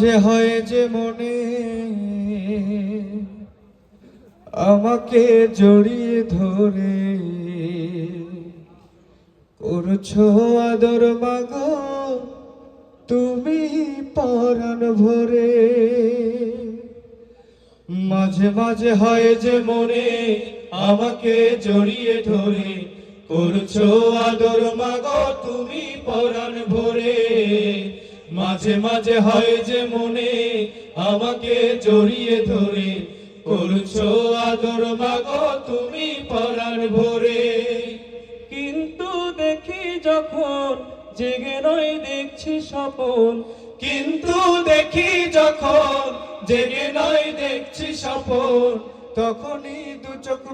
যে হয় যে মনে আমাকে জড়িয়ে ধরে। করছ আদর মাগো, তুমি পরাণ ভরে। মাঝে মাঝে হয় যে মনে আমাকে জড়িয়ে ধরে। করছ আদর মাগো, তুমি পরাণ ভরে। মাঝে মাঝে হয় যে মনে আমাকে জড়িয়ে ধরে। করছ আদর মাগো তুমি পরাণ ভরে। কিন্তু দেখি যখন জেগে নয় দেখছি স্বপন। কিন্তু দেখি যখন জেগে নয় দেখছি স্বপন। তখনই দু চোখ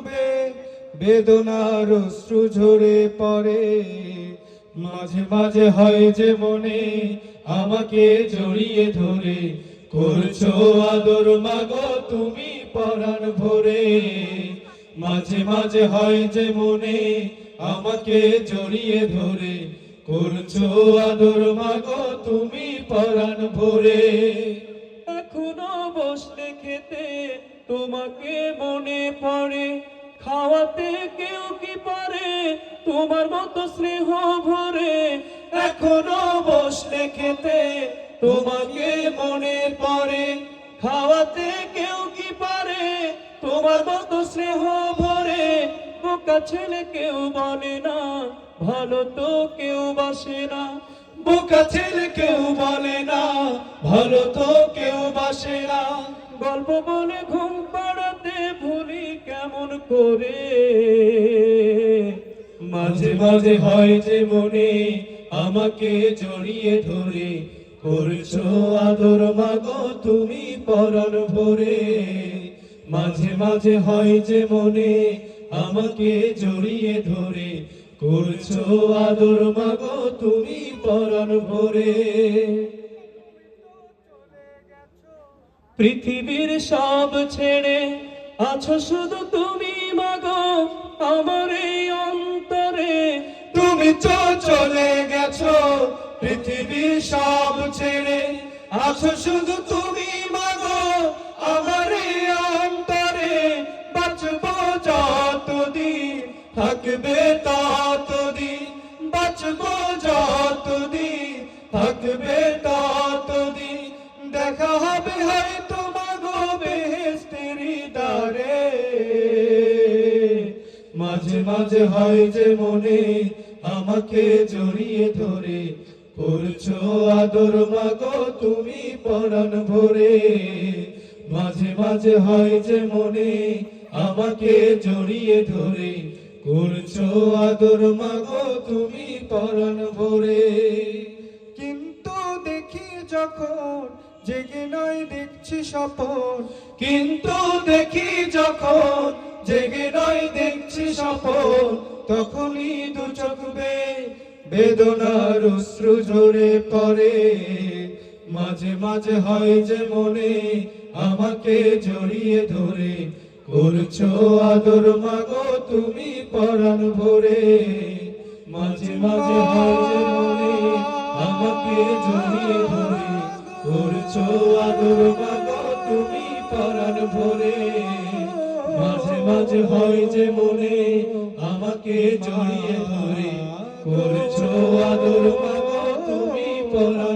বেদনার অশ্রু ঝরে পড়ে। মাঝে মাঝে হয় যে মনে আমাকে জড়িয়ে ধরে করছ আদর, মাগো, তুমি পরাণ ভরে। মাঝে মাঝে হয় যে মনে আমাকে জড়িয়ে ধরে করছ আদর, মাগো, তুমি পরাণ ভরে। এখনও বসলে খেতে তোমাকে মনে পড়ে, খাওয়াতে কেউ কি পারে, তোমার মতো স্নেহ ভরে। এখনও বসলে খেতে, তোমাকে মনে পড়ে খাওয়াতে কেউ কি পারে? তোমার মতো স্নেহ ভরে বোকা ছেলে কেউ বলে না, ভালো তো কেউ বাসে না। বোকা ছেলে কেউ বলে না, ভালো তো কেউ বাসে না। গল্প বলে ঘুম পাড়াতে ভুলি কেমন করে? মাঝে মাঝে হয় যে মনে আমাকে জড়িয়ে ধরে করছ আদর, মাগো, তুমি পরন ভরে। মাঝে মাঝে হয় যে মনে আমাকে জড়িয়ে ধরে করছ আদর, মাগো, তুমি পরন ভরে। পৃথিবীর সব ছেড়ে আছো শুধু তুমি, মাগো, আমার এই অন্তরে তুমি তো চলে গেছো পৃথিবীর সব ছেড়ে। আছো শুধু তুমি মাগো, আমার অন্তরে বাঁচবো যতদিন, থাকবে ততদিন, বাঁচবো যতদিন, থাকবে ততদিন। দেখা হবে হয়তো মাগো বেহেস্তেরি দ্বারে। মাঝে মাঝে হয় যে মনে আমাকে জড়িয়ে ধরে করছ আদর মাগো, তুমি পরাণ ভরে। মাঝে মাঝে হয় যে মনে আমাকে জড়িয়ে ধরে করছ আদর মাগো, তুমি পরাণ ভরে। কিন্তু দেখি যখন জেগে নয়, দেখছি স্বপন। কিন্তু দেখি যখন জেগে নয়, দেখছি স্বপন। তখনই দু চোখ বে- বেদনার অশ্রু ঝরে পড়ে। মাঝে মাঝে হয় যে মনে আমাকে জড়িয়ে ধরে। করছ আদর মাগো তুমি পরাণ ভরে। মাঝে মাঝে হয় যে মনে আমাকে জড়িয়ে ধরে। করছ আদর মাগো তুমি পরাণ ভরে। মাঝে হয় যে মনে আমাকে জড়িয়ে ধরে। করছ আদর মাগো তুমি পরাণ